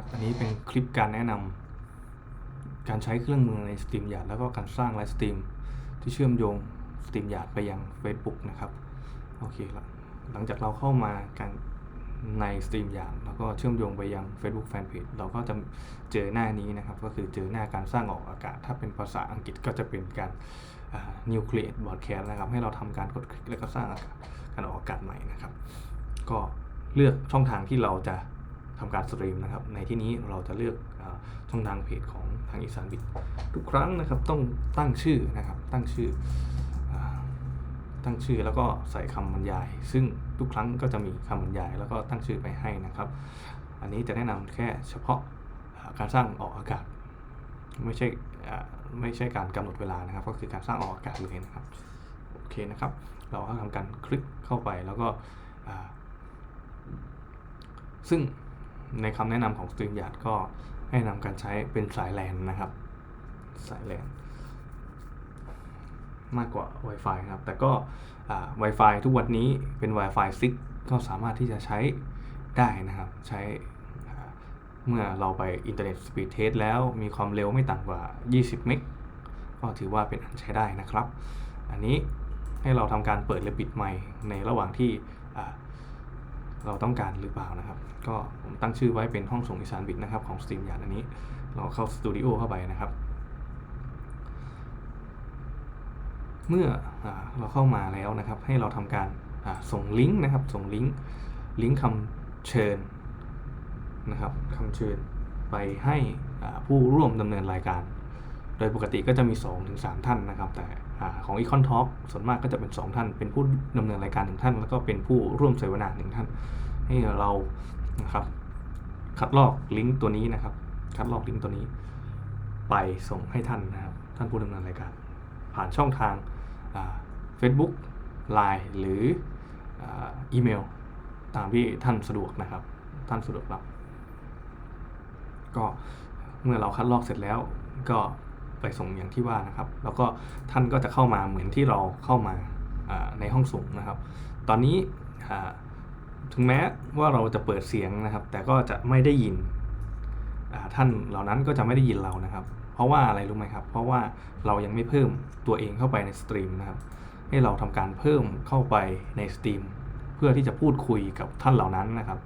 นะครับ อันนี้เป็นคลิปการแนะนำการใช้เครื่องมือใน StreamYard แล้วก็การสร้างไลฟ์สตรีมที่เชื่อมโยง StreamYard ไปยัง Facebook นะครับ โอเคละหลังจากเราเข้ามาการใน StreamYard แล้วก็เชื่อมโยงไปยัง Facebook Fanpage เราก็จะเจอหน้านี้นะครับ ก็คือเจอหน้าการสร้างออกอากาศ ถ้าเป็นภาษาอังกฤษก็จะเป็นการ New Create Broadcast นะครับ ให้เราทำการกดคลิกแล้วก็สร้างกาศการออกอากาศใหม่นะครับ ก็เลือกช่องทางที่เราจะ ทำการสตรีมนะครับ ในที่นี้เราจะเลือกอช่องทางเพจของทางอีสานบิดทุกครั้งนะครับ ต้องตั้งชื่อนะครับ ตั้งชื่ออตั้งชื่อแล้วก็ใส่คำบรรยาย ซึ่งทุกครั้งก็จะมีคำบรรยาย แล้วก็ตั้งชื่อไปให้นะครับ อันนี้จะแนะนำแค่เฉพาะการสร้างออกอากาศ ไม่ใช่ไม่ใช่การกำหนดเวลานะครับ ก็คือการสร้างออกอากาศเลยนะครับโอเคนะครับ เราก็ทำการคลิกเข้าไปแล้วก็ซึ่ง ในคำแนะนำของ StreamYard ก็ให้นำการใช้เป็นสายแลนนะครับ สายแลนมากกว่า Wi-Fi นะครับ แต่ก็ Wi-Fi ทุกวันนี้เป็น Wi-Fi 6 ก็สามารถที่จะใช้ได้นะครับ ใช้เมื่อเราไปอินเทอร์เน็ตสปีดเทสแล้วมีความเร็วไม่ต่ำกว่า 20 เมกก็ถือว่าเป็นอันใช้ได้นะครับ อันนี้ให้เราทำการเปิดและปิดไมค์ในระหว่างที่ เราต้องการหรือเปล่านะครับ ก็ผมตั้งชื่อไว้เป็นห้องส่งอีสานบิดนะครับของ StreamYard อันนี้ เราเข้าสตูดิโอเข้าไปนะครับ เมื่ออเราเข้ามาแล้วนะครับ ให้เราทำการส่งลิงก์นะครับ ส่งลิงก์ลิงก์คำเชิญนะครับคำเชิญไปให้ผู้ร่วมดำเนินรายการ โดยปกติก็จะมี 2-3 ท่านนะครับ แต่ ของ Econ Talk ส่วนมากก็จะเป็น 2 ท่าน เป็นผู้ดำเนินรายการหนึ่งท่าน แล้วก็เป็นผู้ร่วมเสวนาหนึ่งท่าน ให้เรานะครับคัดลอกลิงก์ตัวนี้นะครับ คัดลอกลิงก์ตัวนี้ ไปส่งให้ท่านนะครับ ท่านผู้ดำเนินรายการ ผ่านช่องทางเฟซบุ๊กไลน์หรืออาอีเมล ตามที่ท่านสะดวกนะครับ ท่านสะดวกรับ ก็เมื่อเราคัดลอกเสร็จแล้วก็ ไปส่งอย่างที่ว่านะครับ แล้วก็ท่านก็จะเข้ามาเหมือนที่เราเข้ามาในห้องส่งนะครับ ตอนนี้ถึงแม้ว่าเราจะเปิดเสียงนะครับ แต่ก็จะไม่ได้ยินท่านเหล่านั้นก็จะไม่ได้ยินเรานะครับ เพราะว่าอะไรรู้ไหมครับ เพราะว่าเรายังไม่เพิ่มตัวเองเข้าไปในสตรีมนะครับ ให้เราทำการเพิ่มเข้าไปในสตรีมเพื่อที่จะพูดคุยกับท่านเหล่านั้นนะครับ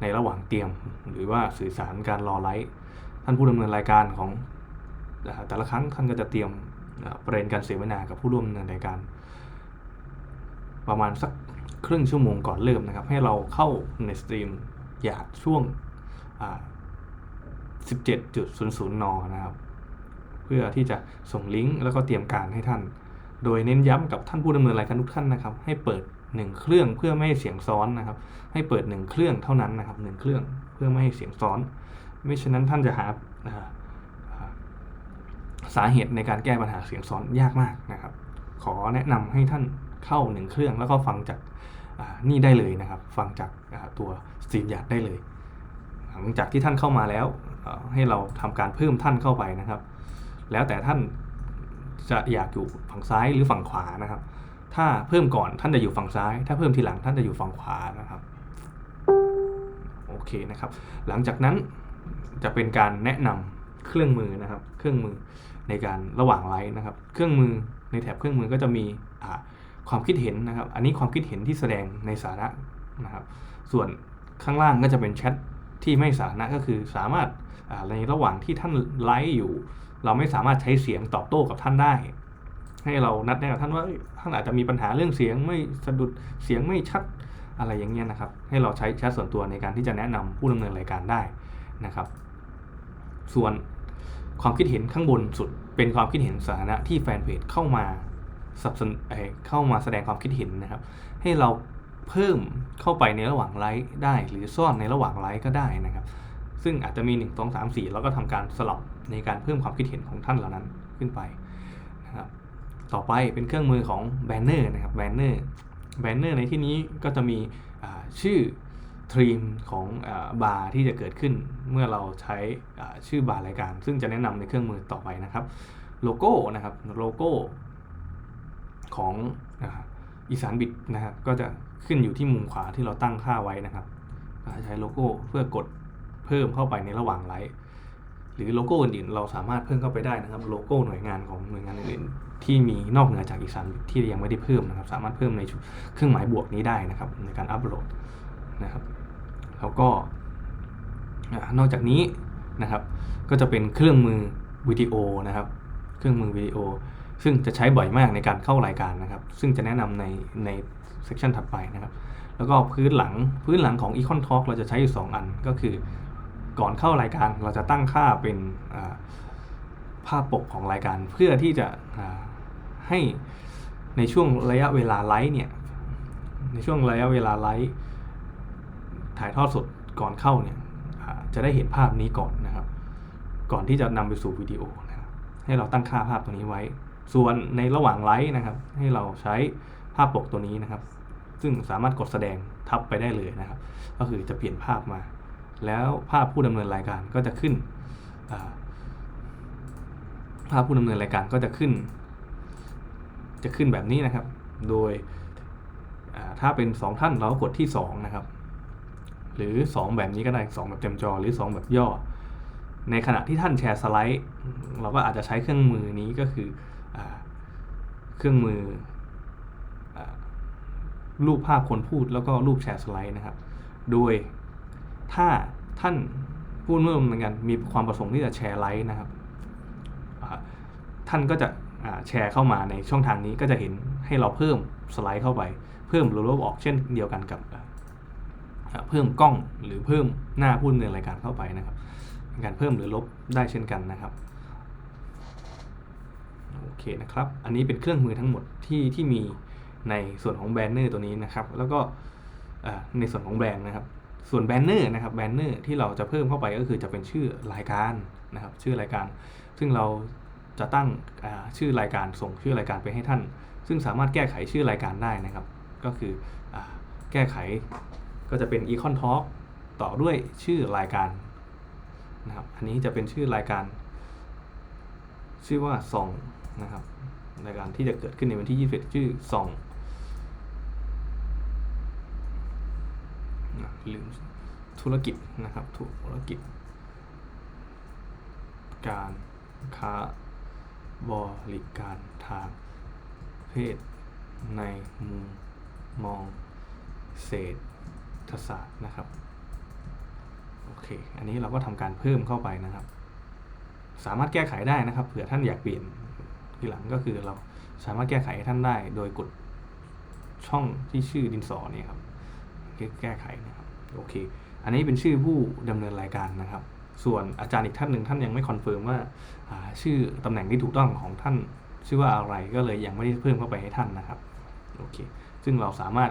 ในระหว่างเตรียมหรือว่าสื่อสารการรอไลฟ์ท่านผู้ดำเนินรายการของ แต่ละครั้งท่านก็จะเตรียมประเด็นการเสวนากับผู้ร่วมดำเนินรายการ ประมาณสักครึ่งชั่วโมงก่อนเริ่มนะครับ ให้เราเข้าในสตรีมอยากช่วง 17.00 น นะครับ เพื่อที่จะส่งลิงก์แล้วก็เตรียมการให้ท่าน โดยเน้นย้ำกับท่านผู้ดำเนินรายการทุกท่านนะครับ ให้เปิด 1 เครื่องเพื่อไม่ให้เสียงซ้อนนะครับ ให้เปิด 1 เครื่องเท่านั้นนะครับหนึ่งเครื่องเพื่อไม่ให้เสียงซ้อน ไม่ฉะนั้นท่านจะหาอ่าอ่า สาเหตุในการแก้ปัญหาเสียงซ้อนยากมากนะครับ ขอแนะนำให้ท่านเข้า1เครื่องแล้วก็ฟังจากนี่ได้เลยนะครับ ฟังจากตัวสตรีมยาดได้เลย หลังจากที่ท่านเข้ามาแล้วให้เราทำการเพิ่มท่านเข้าไปนะครับ แล้วแต่ท่านจะอยากอยู่ฝั่งซ้ายหรือฝั่งขวานะครับ ถ้าเพิ่มก่อนท่านจะอยู่ฝั่งซ้าย ถ้าเพิ่มทีหลังท่านจะอยู่ฝั่งขวานะครับโอเคนะครับ หลังจากนั้นจะเป็นการแนะนำ เครื่องมือนะครับ เครื่องมือในการระหว่างไลฟ์นะครับ เครื่องมือในแถบเครื่องมือก็จะมีความคิดเห็นนะครับ อันนี้ความคิดเห็นที่แสดงในสาระนะครับ ส่วนข้างล่างก็จะเป็นแชทที่ไม่สาธารณะก็คือสามารถในระหว่างที่ท่านไลฟ์อยู่ เราไม่สามารถใช้เสียงตอบโต้กับท่านได้ ให้เรานัดแนะกับท่านว่าท่านอาจจะมีปัญหาเรื่องเสียงไม่สะดุดเสียงไม่ชัดอะไรอย่างเงี้ยนะครับ ให้เราใช้แชทส่วนตัวในการที่จะแนะนำผู้ดำเนินรายการได้นะครับ ส่วน ความคิดเห็นข้างบนสุดเป็นความคิดเห็นสาธารณะที่แฟนเพจเข้ามาสับสนเข้ามาแสดงความคิดเห็นนะครับ ให้เราเพิ่มเข้าไปในระหว่างไลฟ์ได้ หรือซ่อนในระหว่างไลฟ์ก็ได้นะครับ ซึ่งอาจจะมี 1 2 3 4 แล้วก็ทำการสลับในการเพิ่มความคิดเห็นของท่านเหล่านั้นขึ้นไปนะครับต่อไปเป็นเครื่องมือของแบนเนอร์นะครับแบนเนอร์แบนเนอร์ในที่นี้ก็จะมีชื่อ ทรีมของอบาร์ที่จะเกิดขึ้นเมื่อเราใช้ชื่อบาร์รายการ ซึ่งจะแนะนำในเครื่องมือต่อไปนะครับ โลโก้นะครับโลโก้ของอ,อีสานบิดนะครับก็จะขึ้นอยู่ที่มุมขวาที่เราตั้งค่าไว้นะครับ ใช้โลโก้เพื่อกดเพิ่มเข้าไปในระหว่างไลฟ์หรือโลโก้อื่นๆเราสามารถเพิ่มเข้าไปได้นะครับ โลโก้หน่วยงานของหน่วยงานอื่นๆที่มีนอกเหนือจากอีสามที่ยังไม่ได้เพิ่มนะครับ สามารถเพิ่มในเครื่องหมายบวกนี้ได้นะครับในการอัปโหลด นะครับ แล้วก็นอกจากนี้นะครับ ก็จะเป็นเครื่องมือวิดีโอนะครับ เครื่องมือวิดีโอ ซึ่งจะใช้บ่อยมากในการเข้ารายการนะครับ ซึ่งจะแนะนำในในเซสชันถัดไปนะครับ แล้วก็พื้นหลังพื้นหลังของ Econ Talk เราจะใช้อยู่ 2 อันก็คือก่อนเข้ารายการเราจะตั้งค่าเป็นภาพปกของรายการ เพื่อที่จะให้ในช่วงระยะเวลาไลฟ์เนี่ยในช่วงระยะเวลาไลฟ์ ถ่ายทอดสดก่อนเข้าเนี่ยจะได้เห็นภาพนี้ก่อนนะครับ ก่อนที่จะนำไปสู่วิดีโอนะครับให้เราตั้งค่าภาพตัวนี้ไว้ ส่วนในระหว่างไลฟ์นะครับ ให้เราใช้ภาพปกตัวนี้นะครับ ซึ่งสามารถกดแสดงทับไปได้เลยนะครับ ก็คือจะเปลี่ยนภาพมา แล้วภาพผู้ดำเนินรายการก็จะขึ้นภาพผู้ดำเนินรายการก็จะขึ้น จะขึ้นแบบนี้นะครับ โดยถ้าเป็น 2 ท่านเราก็กดที่ 2 นะครับ หรือ 2 แบบนี้ก็ได้ 2 แบบเต็มจอหรือ 2 แบบย่อ ในขณะที่ท่านแชร์สไลด์ เราก็อาจจะใช้เครื่องมือนี้ก็คืออเครื่องมืออรูปภาพคนพูดแล้วก็รูปแชร์สไลด์นะครับ โดยถ้าท่านผู้ร่วมเหมือนกันมีความประสงค์ที่จะแชร์ไลฟ์นะครับท่านก็จะแชร์เข้ามาในช่องทางนี้ก็จะเห็นให้เราเพิ่มสไลด์เข้าไป เพิ่มหรือลบออกเช่นเดียวกันกับ เพิ่มกล้องหรือเพิ่มหน้าผู้ดำเนินรายการเข้าไปนะครับการเพิ่มหรือลบได้เช่นกันนะครับโอเคนะครับ อันนี้เป็นเครื่องมือทั้งหมดที่ที่มีในส่วนของแบนเนอร์ตัวนี้นะครับ แล้วก็ในส่วนของแบรนด์นะครับ ส่วนแบนเนอร์นะครับแบนเนอร์ที่เราจะเพิ่มเข้าไปก็คือจะเป็นชื่อรายการนะครับ ชื่อรายการ ซึ่งเราจะตั้งชื่อรายการส่งชื่อรายการไปให้ท่าน ซึ่งสามารถแก้ไขชื่อรายการได้นะครับ ก็คืออแก้ไข ก็จะเป็น Econ Talk ต่อด้วยชื่อรายการนะครับ อันนี้จะเป็นชื่อรายการ ชื่อว่าซองนะครับรายการที่จะเกิดขึ้นในวันที่ 21 ชื่อซองนะลืมธุรกิจนะครับธุรกิจ การค้าบริการทางเพศในมุมมองเศรษฐ ศาสตร์นะครับโอเคอันนี้เราก็ทำการเพิ่มเข้าไปนะครับ สามารถแก้ไขได้นะครับ เผื่อท่านอยากเปลี่ยนทีหลังก็คือเราสามารถแก้ไขให้ท่านได้ โดยกดช่องที่ชื่อดินสอเนี่ยครับแก้ไขนะครับโอเค อันนี้เป็นชื่อผู้ดำเนินรายการนะครับ ส่วนอาจารย์อีกท่านหนึ่งท่านยังไม่คอนเฟิร์มว่าอ่าชื่อตำแหน่งที่ถูกต้องของท่านชื่อว่าอะไรก็เลยยังไม่ได้เพิ่มเข้าไปให้ท่านนะครับโอเค ซึ่งเราสามารถ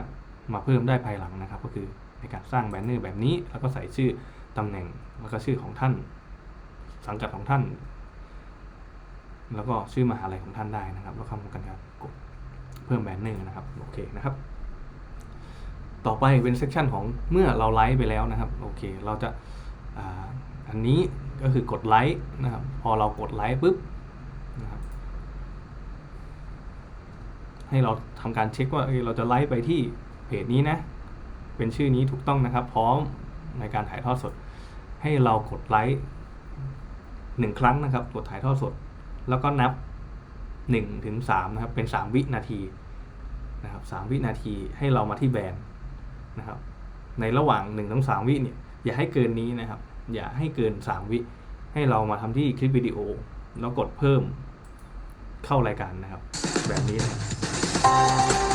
มาเพิ่มได้ภายหลังนะครับก็คือ ในการสร้างแบนเนอร์แบบนี้ แล้วก็ใส่ชื่อตำแหน่งแล้วก็ชื่อของท่าน สังกัดของท่าน แล้วก็ชื่อมหาลัยของท่านได้นะครับ แล้วทำกันการกดเพิ่มแบนเนอร์นะครับโอเคนะครับ ต่อไปเป็นเซกชันของเมื่อเราไลฟ์ไปแล้วนะครับโอเคเราจะอันนี้ก็คือกดไลค์นะครับ พอเรากดไลค์ปุ๊บนะครับให้เราทำการเช็คว่าเเราจะไลฟ์ไปที่เพจนี้นะ เป็นชื่อนี้ถูกต้องนะครับ พร้อมในการถ่ายทอดสด ให้เรากดไลค์หนึ่งครั้งนะครับกดถ่ายทอดสด แล้วก็นับหนึ่งถึงสามนะครับเป็นสามวินาทีนะครับสามวินาทีให้เรามาที่แบรนด์นะครับในระหว่างหนึ่งถึงสามวิเนี่ยอย่าให้เกินนี้นะครับ อย่าให้เกินสามวิให้เรามาทำที่คลิปวิดีโอ แล้วกดเพิ่มเข้ารายการนะครับ แบบนี้นะ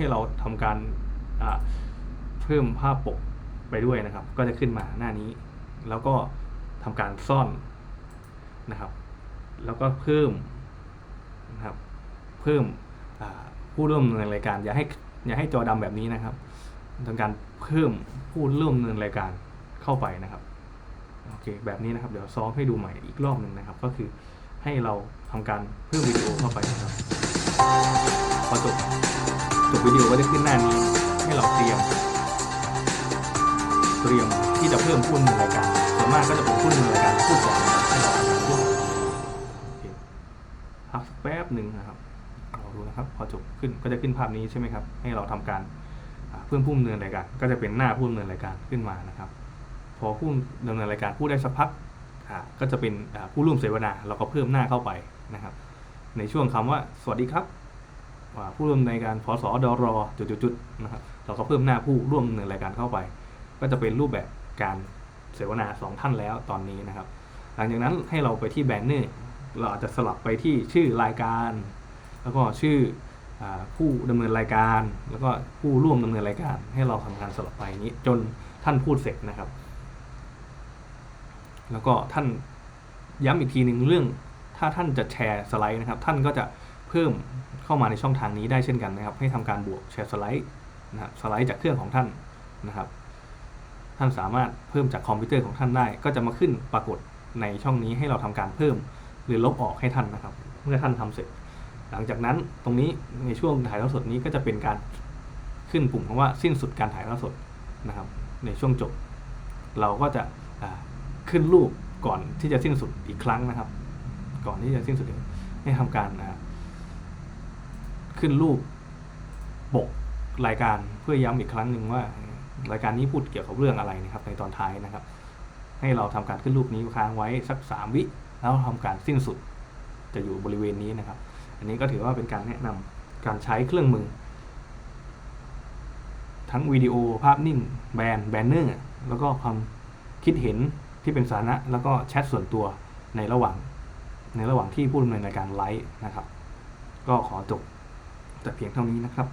ให้เราทำการเพิ่มภาพปกไปด้วยนะครับ ก็จะขึ้นมาหน้านี้ แล้วก็ทำการซ่อนนะครับ แล้วก็เพิ่มนะครับเพิ่มผู้ร่วมดำเนินรายการ อย่าให้อย่าให้จอดำแบบนี้นะครับทำการเพิ่มผู้ร่วมดำเนินรายการเข้าไปนะครับโอเคแบบนี้นะครับเดี๋ยวซ้อมให้ดูใหม่อีกรอบหนึ่งนะครับ ก็คือให้เราทำการเพิ่มวิดีโอเข้าไปนะครับพอจบ จบวิดีโอก็จะขึ้นหน้านี้ให้เราเตรียม เตรียมที่จะเพิ่มผู้ดำเนินรายการส่วนมากก็จะเป็นผู้ดำเนินรายการพูดก่อนนะครับให้เราทำการพูดโอเคหนึ่งนะครับเราดูนะครับ พอจบขึ้นก็จะขึ้นภาพนี้ใช่ไหมครับ ให้เราทำการเพิ่มผู้ดำเนินรายการ ก็จะเป็นหน้าผู้ดำเนินรายการขึ้นมานะครับ พอผู้ดำเนินรายการพูดได้สักพักก็จะเป็นผู้ร่วมเสวนาเราก็เพิ่มหน้าเข้าไปนะครับ ในช่วงคำว่าสวัสดีครับ ผู้ร่วมในการพอสดรจุดๆนะครับเราก็เพิ่มหน้าผู้ร่วมดำเนินรายการเข้าไป ก็จะเป็นรูปแบบการเสวนาสองท่านแล้วตอนนี้นะครับ หลังจากนั้นให้เราไปที่แบนเนอร์เราอาจจะสลับไปที่ชื่อรายการ แล้วก็ชื่ออผู้ดำเนินรายการ แล้วก็ผู้ร่วมดำเนินรายการ ให้เราทำการสลับไปนี้จนท่านพูดเสร็จนะครับ แล้วก็ท่านย้ำอีกทีหนึ่งเรื่อง ถ้าท่านจะแชร์สไลด์นะครับ ท่านก็จะเพิ่ม เข้ามาในช่องทางนี้ได้เช่นกันนะครับ ให้ทำการบวกแชร์สไลด์นะครับสไลด์จากเครื่องของท่านนะครับ ท่านสามารถเพิ่มจากคอมพิวเตอร์ของท่านได้ ก็จะมาขึ้นปรากฏในช่องนี้ให้เราทำการเพิ่มหรือลบออกให้ท่านนะครับ เมื่อท่านทำเสร็จ หลังจากนั้นตรงนี้ในช่วงถ่ายทอดสดนี้ก็จะเป็นการขึ้นปุ่มคำว่าสิ้นสุดการถ่ายทอดสดนะครับ ในช่วงจบ เราก็จะขึ้นรูปก่อนที่จะสิ้นสุดอีกครั้งนะครับ ก่อนที่จะสิ้นสุดให้ทำการ ขึ้นรูปปกรายการเพื่อย้ำอีกครั้งหนึ่งว่า รายการนี้พูดเกี่ยวกับเรื่องอะไรนะครับ ในตอนท้ายนะครับ ให้เราทำการขึ้นรูปนี้ค้างไว้สักสามวิแล้วทำการสิ้นสุด จะอยู่บริเวณนี้นะครับ อันนี้ก็ถือว่าเป็นการแนะนำการใช้เครื่องมือ ทั้งวิดีโอภาพนิ่ง แบนแบนเนอร์แล้วก็ความคิดเห็นที่เป็นสาระแล้วก็แชทส่วนตัวในระหว่าง ในระหว่างที่ผู้ดำเนินรายการไลฟ์นะครับ ก็ขอจบ แต่เพียงเท่านี้นะครับ